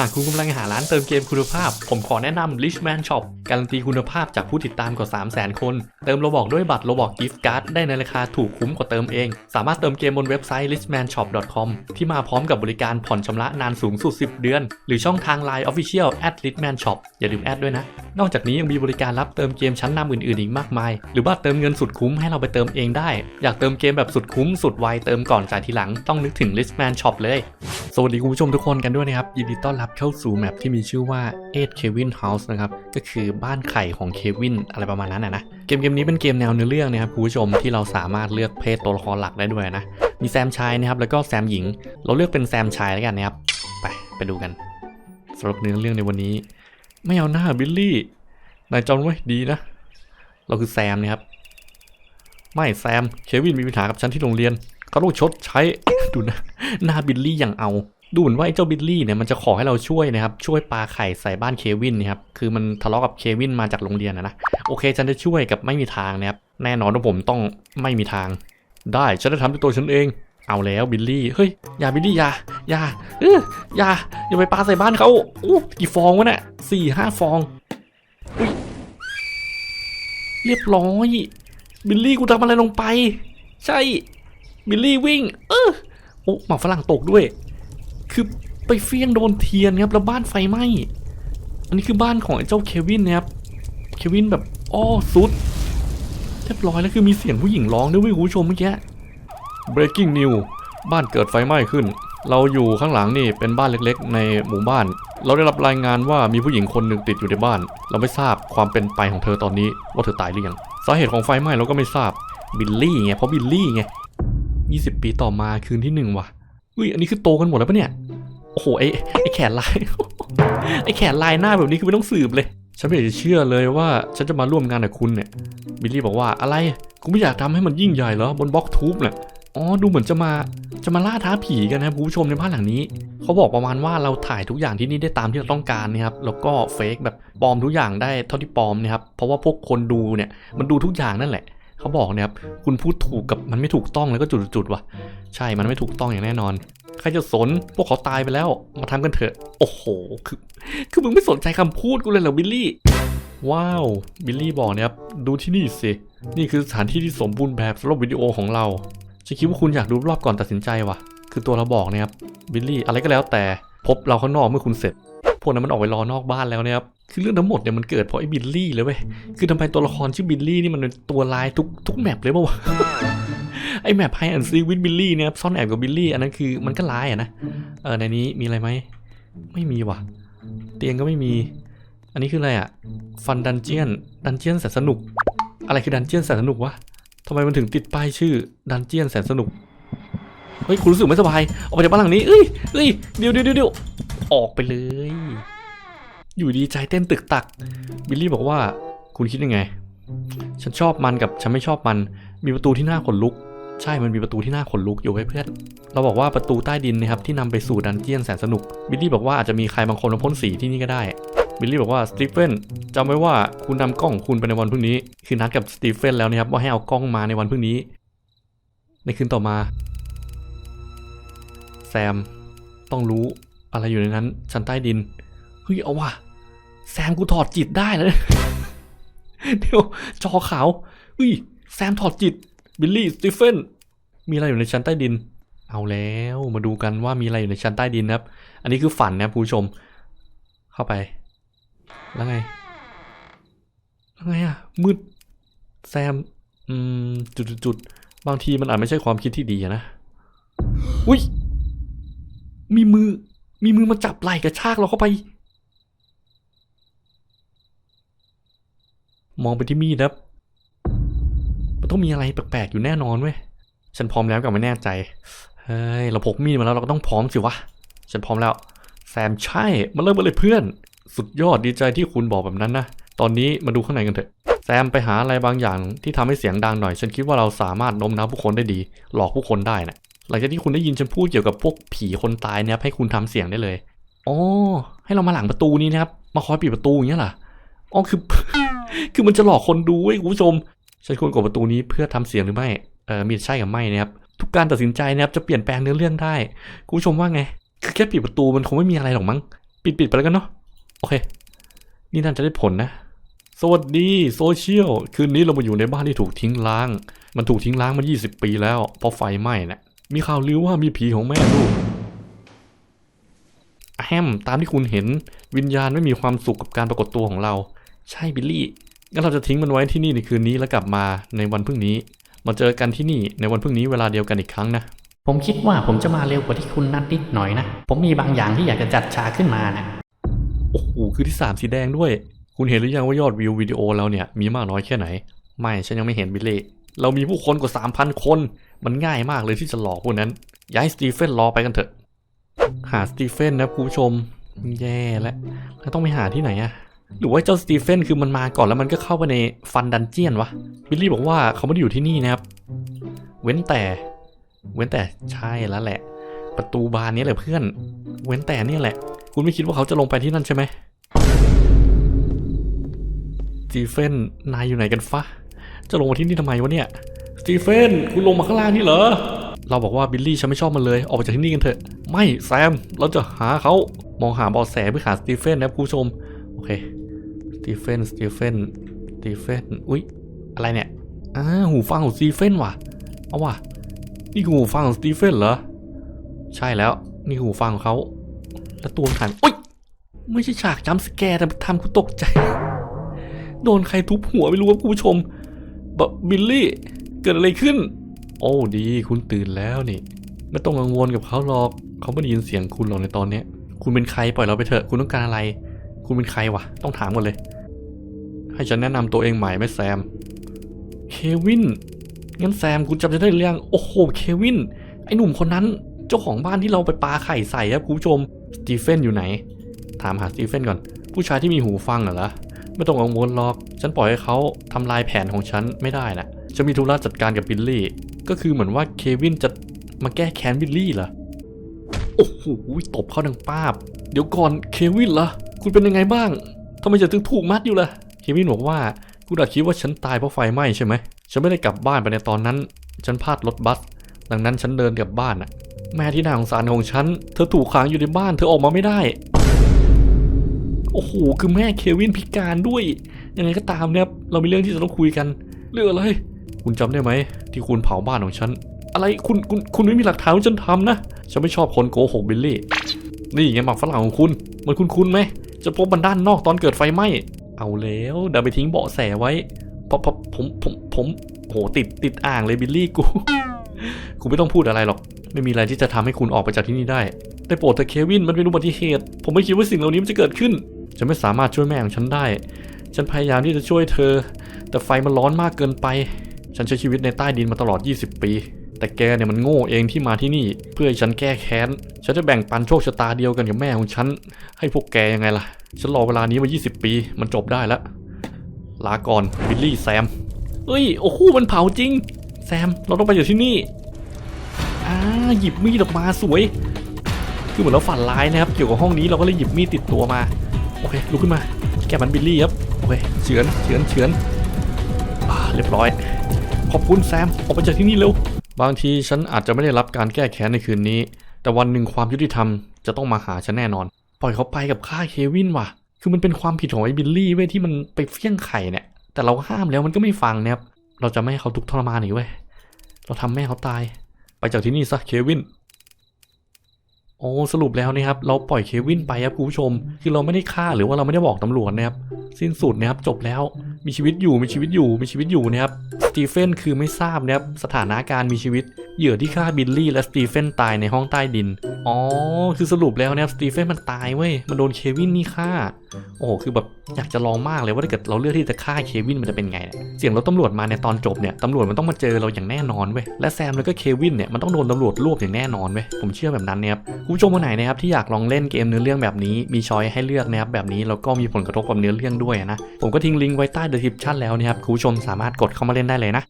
หากคุณกำลังหาร้านเติมเกมคุณภาพ ผมขอแนะนำ Richman Shop การันตีคุณภาพจากผู้ติดตามกว่า 300,000 คน เติมโลบอกด้วยบัตรโลบอกกิฟต์การ์ดได้ในราคาถูกคุ้มกว่าเติมเอง สามารถเติมเกมบนเว็บไซต์ richmanshop.com ที่มาพร้อมกับบริการผ่อนชำระนานสูงสุด 10 เดือน หรือช่องทาง Line Official at richman shop อย่าลืมแอดด้วยนะ นอกจากนี้ยังมีบริการรับเติมเกมชั้นนำอื่นๆ อีกมากมาย หรือว่าเติมเงินสุดคุ้มให้เราไปเติมเองได้ อยากเติมเกมแบบสุดคุ้มสุดไวเติมก่อนจ่ายทีหลังต้องนึกถึง Richman Shop เลย สวัสดีคุณผู้ชมทุกคนกันด้วยนะครับยินดีต้อนรับเข้าสู่แมปที่มีชื่อว่า8 Kevin House นะครับก็คือบ้านไข่ของเควินอะไรประมาณนั้นนะเกมเกมนี้เป็นเกมแนวเนื้อเรื่องนะครับคุณผู้ชมที่เราสามารถเลือกเพศตัวละครหลักได้ด้วยนะมีแซมชายนะครับแล้วก็แซมหญิง เราเลือกเป็นแซมชายแล้วกันนะครับไปไปดูกันสำหรับเนื้อเรื่องในวันนี้ ไม่เอาหน้าบิลลี่นายจำไว้ดีนะ เราคือแซมนะครับไม่แซมเควินมีปัญหากับฉันที่โรงเรียนเขาต้องชดใช้ดูนะหน้าบิลลี่อย่างเอา ดูเหมือนว่าไอ้เจ้าบิลลี่เนี่ยมันจะขอให้เราช่วยนะครับ ช่วยปลาไข่ใส่บ้านเควินนะครับ คือมันทะเลาะกับเควินมาจากโรงเรียนนะนะ โอเค ฉันจะช่วยกับไม่มีทางนะครับ แน่นอนว่าผมต้องไม่มีทาง ได้ ฉันจะทำด้วยตัวฉันเอง เอาแล้วบิลลี่ เฮ้ย อย่าบิลลี่ อย่า อย่าเอออย่า อย่าไปปลาใส่บ้านเขาอู้กี่ฟองวะเนี่ยสี่ห้าฟองอุ้ยเรียบร้อย บิลลี่กูทำอะไรลงไป ใช่ บิลลี่วิ่ง เออโอ้หมาฝรั่งตกด้วย คือไปเฟี้ยงโดนเทียนครับแล้วบ้านไฟไหม้อันนี้คือบ้านของไอ้เจ้าเควินนะครับเควินแบบอ้อสุดเรียบร้อยแล้วคือมีเสียงผู้หญิงร้องด้วยวยคุณผู้ชมเมื่อกี้ breaking news บ้านเกิดไฟไหม้ขึ้น เราอยู่ข้างหลังนี่เป็นบ้านเล็กๆ ในหมู่บ้าน เราได้รับรายงานว่ามีผู้หญิงคนหนึ่งติดอยู่ในบ้าน เราไม่ทราบความเป็นไปของเธอตอนนี้ว่าเธอตายหรือยังสาเหตุของไฟไหม้เราก็ไม่ทราบบิลลี่ไงเพราะบิลลี่ไง20 ปีต่อมาคืนที่หนึ่งว่ะ อุ้ยอันนี้คือโตกันหมดแล้วปะเนี่ยโอ้โหไอ้ไอ้แขนลายไอ้แขนลายหน้าแบบนี้คือไม่ต้องสืบเลย ฉันไม่อยากจะเชื่อเลยว่า ฉันจะมาร่วมงานกับคุณเนี่ยบิลลี่บอกว่าอะไรกูไม่อยากทำให้มันยิ่งใหญ่เหรอบนบล็อกทูบเนี่ยอ๋อดูเหมือนจะมาจะมาล่าท้าผีกันนะครับผู้ชมในบ้านหลังนี้ เขาบอกประมาณว่าเราถ่ายทุกอย่างที่นี่ได้ตามที่เราต้องการนะครับแล้วก็เฟกแบบปลอมทุกอย่างได้เท่าที่ปลอมนะครับเพราะว่าพวกคนดูเนี่ยมันดูทุกอย่างนั่นแหละ เขาบอกนะครับคุณพูดถูกกับมันไม่ถูกต้องแล้วก็จุดๆว่ะ ใช่มันไม่ถูกต้องอย่างแน่นอนใครจะสนพวกเขาตายไปแล้วมาทำกันเถอะ โอ้โหคือคือมึงไม่สนใจคำพูดกูเลยเหรอบิลลี่ว้าว บิลลี่บอกนะครับ ดูที่นี่สิ นี่คือสถานที่ที่สมบูรณ์แบบสำหรับวิดีโอของเราฉันคิดว่าคุณอยากดูรอบก่อนตัดสินใจว่ะ คือตัวเราบอกนะครับ บิลลี่ อะไรก็แล้วแต่ พบเราข้างนอกเมื่อคุณเสร็จ พวกนั้นมันออกไปรอนอกบ้านแล้วนะครับ คือเรื่องทั้งหมดเนี่ยมันเกิดเพราะไอ้บิลลี่เลยเว้ย คือทำไมตัวละครชื่อบิลลี่นี่มันเป็นตัวลายทุกทุกแมปเลยปะวะไอ้แมปไฮแอนซีวิดบิลลี่เนี่ยครับซ่อนแอบกับบิลลี่อันนั้นคือมันก็ร้ายอะนะ เออในนี้มีอะไรไหม ไม่มีว่ะ เตียงก็ไม่มี อันนี้คืออะไรอะฟันดันเจียน ดันเจียนแสนสนุก อะไรคือดันเจียนแสนสนุกวะทำไมมันถึงติดป้ายชื่อดันเจียนแสนสนุก เฮ้ย คุณรู้สึกไม่สบาย ออกไปจากบ้านหลังนี้ เอ้ยเอ้ยเดี๋ยวเดี๋ยวเดี๋ยวเดี๋ยวออกไปเลย อยู่ดีใจเต้นตึกตัก บิลลี่บอกว่าคุณคิดยังไง ฉันชอบมันกับฉันไม่ชอบมัน มีประตูที่น่าขนลุก ใช่ มันมีประตูที่น่าขนลุกอยู่ไว้เพื่อน เราบอกว่าประตูใต้ดินนะครับที่นำไปสู่ดันเจียนแสนสนุก บิลลี่บอกว่าอาจจะมีใครบางคนมาพ่นสีที่นี่ก็ได้ บิลลี่บอกว่าสตีเฟนจำไว้ว่าคุณนำกล้องของคุณไปในวันพรุ่งนี้ คือนัดกับสตีเฟนแล้วนะครับว่าให้เอากล้องมาในวันพรุ่งนี้ ในคืนต่อมา แซมต้องรู้อะไรอยู่ในนั้นชั้นใต้ดิน เฮ้ยเอาว่ะ แซมกูถอดจิตได้เลยเดี๋ยวจอขาวเฮ้ย แซมถอดจิต บิลลี่สตีเฟน มีอะไรอยู่ในชั้นใต้ดิน เอาแล้วมาดูกันว่ามีอะไรอยู่ในชั้นใต้ดินนะครับ อันนี้คือฝันนะผู้ชม เข้าไป แล้วไง แล้วไงอะมืด แซม อืม จุดจุดจุดบางทีมันอาจไม่ใช่ความคิดที่ดีนะ อุ้ย มีมือ มีมือมาจับไหล่กระชากเราเข้าไป มองไปที่มีดครับ มันต้องมีอะไรแปลกๆอยู่แน่นอนเว้ย ฉันพร้อมแล้วกับไม่แน่ใจ เฮ้ย เราพกมีดมาแล้วเราก็ต้องพร้อมสิวะ ฉันพร้อมแล้ว แซมใช่มาเริ่มกันเลยเพื่อน สุดยอดดีใจที่คุณบอกแบบนั้นนะ ตอนนี้มาดูข้างในกันเถอะ แซมไปหาอะไรบางอย่างที่ทำให้เสียงดังหน่อย ฉันคิดว่าเราสามารถโน้มน้าวผู้คนได้ดี หลอกผู้คนได้นะหลังจากที่คุณได้ยินฉันพูดเกี่ยวกับพวกผีคนตายเนี่ยให้คุณทำเสียงได้เลยอ๋อให้เรามาหลังประตูนี้นะครับ มาคอยปิดประตูอย่างเงี้ยเหรออ๋อคือ คือมันจะหลอกคนดูเว้ยคุณผู้ชมฉันควรกดประตูนี้เพื่อทำเสียงหรือไม่เออมีใช่กับไม่นะครับทุกการตัดสินใจนะครับจะเปลี่ยนแปลงเนื้อเรื่องได้คุณผู้ชมว่าไง คือแค่ปิดประตูมันคงไม่มีอะไรหรอกมั้งปิดปิดไปแล้วกันเนาะโอเค นี่น่าจะได้ผลนะสวัสดีโซเชียลคืนนี้เรามาอยู่ในบ้านที่ถูกทิ้งล้าง มันถูกทิ้งล้างมา 20 ปีแล้ว เพราะไฟไหม้นะมีข่าวลือว่ามีผีของแม่ลูกแฮมตามที่คุณเห็นวิญญาณไม่มีความสุขกับการปรากฏตัวของเรา ใช่บิลลี่ งั้นเราจะทิ้งมันไว้ที่นี่ในคืนนี้แล้วกลับมาในวันพรุ่งนี้ มาเจอกันที่นี่ในวันพรุ่งนี้เวลาเดียวกันอีกครั้งนะ ผมคิดว่าผมจะมาเร็วกว่าที่คุณนัดนิดหน่อยนะ ผมมีบางอย่างที่อยากจะจัดฉากขึ้นมานะ โอ้โห คือที่สามสีแดงด้วย คุณเห็นหรือยังว่ายอดวิววิดีโอเราเนี่ยมีมากน้อยแค่ไหน ไม่ ฉันยังไม่เห็นบิลลี่ เรามีผู้คนกว่า 3,000 คน มันง่ายมากเลยที่จะหลอกพวกนั้น ย้ายสตีเฟนรอไปกันเถอะ หาสตีเฟนนะคุณผู้ชม แย่แล้วแล้วต้องไปหาที่ไหนอะ หรือว่าเจ้าสตีเฟนคือมันมาก่อนแล้วมันก็เข้าไปในฟันดันเจียนวะบิลลี่บอกว่าเขาไม่ได้อยู่ที่นี่นะครับ เว้นแต่ เว้นแต่ใช่แล้วแหละ ประตูบานนี้แหละเพื่อน เว้นแต่เนี่ยแหละ คุณไม่คิดว่าเขาจะลงไปที่นั่นใช่ไหมสตีเฟนนายอยู่ไหนกันฟะจะลงมาที่นี่ทำไมวะเนี่ยสตีเฟนคุณลงมาข้างล่างนี่เหรอเราบอกว่าบิลลี่ฉันไม่ชอบมันเลย ออกไปจากที่นี่กันเถอะ ไม่แซมเราจะหาเขามองหาเบอแสเพื่อหาสตีเฟนนะครับคุณผู้ชม โอเค ตีเฟนสตีเฟนสตีเฟนอุ๊ย อะไรเนี่ยอ่าหูฟังของสตีเฟนว่ะ เอาว่ะ นี่คือหูฟังของสตีเฟนเหรอ ใช่แล้ว นี่คือหูฟังของเขา แล้วตัวมันหันอุ๊ย ไม่ใช่ฉากจัมสแกร์แต่ทำกูตกใจ โดนใครทุบหัวไม่รู้ว่าคุณผู้ชมบบิลลี่ เกิดอะไรขึ้น โอ้ดี คุณตื่นแล้วนี่ ไม่ต้องกังวลกับเขาหรอก เขาไม่ได้ยินเสียงคุณหรอกในตอนเนี้ยคุณเป็นใครปล่อยเราไปเถอะ คุณต้องการอะไร คุณเป็นใครวะ ต้องถามกันเลย ให้ฉันแนะนำตัวเองใหม่ไหมแซม เควิน งั้นแซมคุณจำจะได้หรือยังโอ้โห เควิน ไอหนุ่มคนนั้น เจ้าของบ้านที่เราไปปาไข่ใส่ครับคุณผู้ชม สตีเฟนอยู่ไหน ถามหาสตีเฟนก่อน ผู้ชายที่มีหูฟังเหรอไม่ต้องกังวลหรอก ฉันปล่อยให้เขาทำลายแผนของฉันไม่ได้นะจะมีธุระจัดการกับบิลลี่ ก็คือเหมือนว่าเควินจะมาแก้แค้นบิลลี่เหรอ โอ้โห ตบเข้าดังป้าบ เดี๋ยวก่อนเควินเหรอ คุณเป็นยังไงบ้าง ทำไมจะถึงถูกมัดอยู่ล่ะ ควินบอกว่าคุณอาจคิดว่าฉันตายเพราะไฟไหม้ใช่ไหม ฉันไม่ได้กลับบ้านไปในตอนนั้น ฉันพลาดรถบัส ดังนั้นฉันเดินกลับบ้านน่ะ แม่ที่น่าสงสารของฉัน เธอถูกขังอยู่ในบ้าน เธอออกมาไม่ได้ โอ้โห คือแม่เควินพิการด้วย ยังไงก็ตามเนี่ยเรามีเรื่องที่จะต้องคุยกัน เรื่องอะไร คุณจำได้ไหม ที่คุณเผาบ้านของฉัน อะไร คุณ คุณ คุณไม่มีหลักฐานว่าฉันทำนะ ฉันไม่ชอบคนโกหกบิลลี่ นี่ไงหมักฝรั่งของคุณ มันคุณคุณไหม จะพบมันด้านนอกตอนเกิดไฟไหม้ เอาแล้วเดี๋ยวไปทิ้งเบาะแสไว้เพราะผมผมผมโหติดติดอ่างเลยบิลลี่กูคุณไม่ต้องพูดอะไรหรอก ไม่มีอะไรที่จะทำให้คุณออกไปจากที่นี่ได้ได้โปรดเถอะเควินมันเป็นอุบัติเหตุ ผมไม่คิดว่าสิ่งเหล่านี้มันจะเกิดขึ้น ฉันไม่สามารถช่วยแม่ของฉันได้ ฉันพยายามที่จะช่วยเธอ แต่ไฟมันร้อนมากเกินไป ฉันใช้ชีวิตในใต้ดินมาตลอด 20 ปี แต่แกเนี่ยมันโง่เองที่มาที่นี่ เพื่อให้ฉันแก้แค้น ฉันจะแบ่งปันโชคชะตาเดียวกันกับแม่ของฉัน ให้พวกแกยังไงล่ะ ฉันรอเวลานี้มา 20 ปี มันจบได้แล้ว ลาก่อนบิลลี่แซมเอ้ย โอ้โห มันเผาจริง แซม เราต้องไปจากที่นี่ อ่า หยิบมีดออกมาสวย คือเหมือนเราฝันร้ายนะครับ เกี่ยวกับห้องนี้เราก็เลยหยิบมีดติดตัวมา โอเค ลุกขึ้นมา แกมันบิลลี่ครับ โอเค เฉือนเฉือนเฉือนอ่าเรียบร้อย ขอบคุณแซม ออกไปจากที่นี่เร็ว บางทีฉันอาจจะไม่ได้รับการแก้แค้นในคืนนี้ แต่วันหนึ่งความยุติธรรมจะต้องมาหาฉันแน่นอน ปล่อยเขาไปกับฆ่าเควินว่ะ คือมันเป็นความผิดของไอ้บิลลี่เว้ยที่มันไปเฟี้ยงไข่เนี่ย แต่เราห้ามแล้วมันก็ไม่ฟังเนะครับเราจะไม่ให้เขาทุกข์ทรมานอีกเว้ย เราทำแม่เขาตาย ไปจากที่นี่ซะเควิน โอ้สรุปแล้วนะครับ เราปล่อยเควินไปครับคุณผู้ชม คือเราไม่ได้ฆ่าหรือว่าเราไม่ได้บอกตำรวจนะครับ สิ้นสุดนะครับจบแล้ว มีชีวิตอยู่มีชีวิตอยู่มีชีวิตอยู่นะครับสตีเฟนคือไม่ทราบนะครับสถานะการมีชีวิต เหยื่อที่ฆ่าบิลลี่และสตีเฟนตายในห้องใต้ดิน อ๋อ คือสรุปแล้วนะครับสตีเฟนมันตายเว้ย มันโดนเควินนี่ฆ่า โอ้โห คือแบบอยากจะลองมากเลยว่าถ้าเกิดเราเลือกที่จะฆ่าเควินมันจะเป็นไง เสียงรถตำรวจมาในตอนจบเนี่ย ตำรวจมันต้องมาเจอเราอย่างแน่นอนเว้ย และแซมแล้วก็เควินเนี่ยมันต้องโดนตำรวจรวบอย่างแน่นอนเว้ย ผมเชื่อแบบนั้นนะครับคุณผู้ชมคนไหนนะครับที่อยากลองเล่นเกมเนื้อเรื่องแบบนี้ มีช้อยให้เลือกนะครับแบบนี้แล้วก็มีผลกระทบกับเนื้อเรื่องด้วยนะ ผมก็ทิ้งลิงก์ไว้ใต้ description แล้วนะครับคุณผู้ชมสามารถกดเข้ามาเล่นได้เลยนะ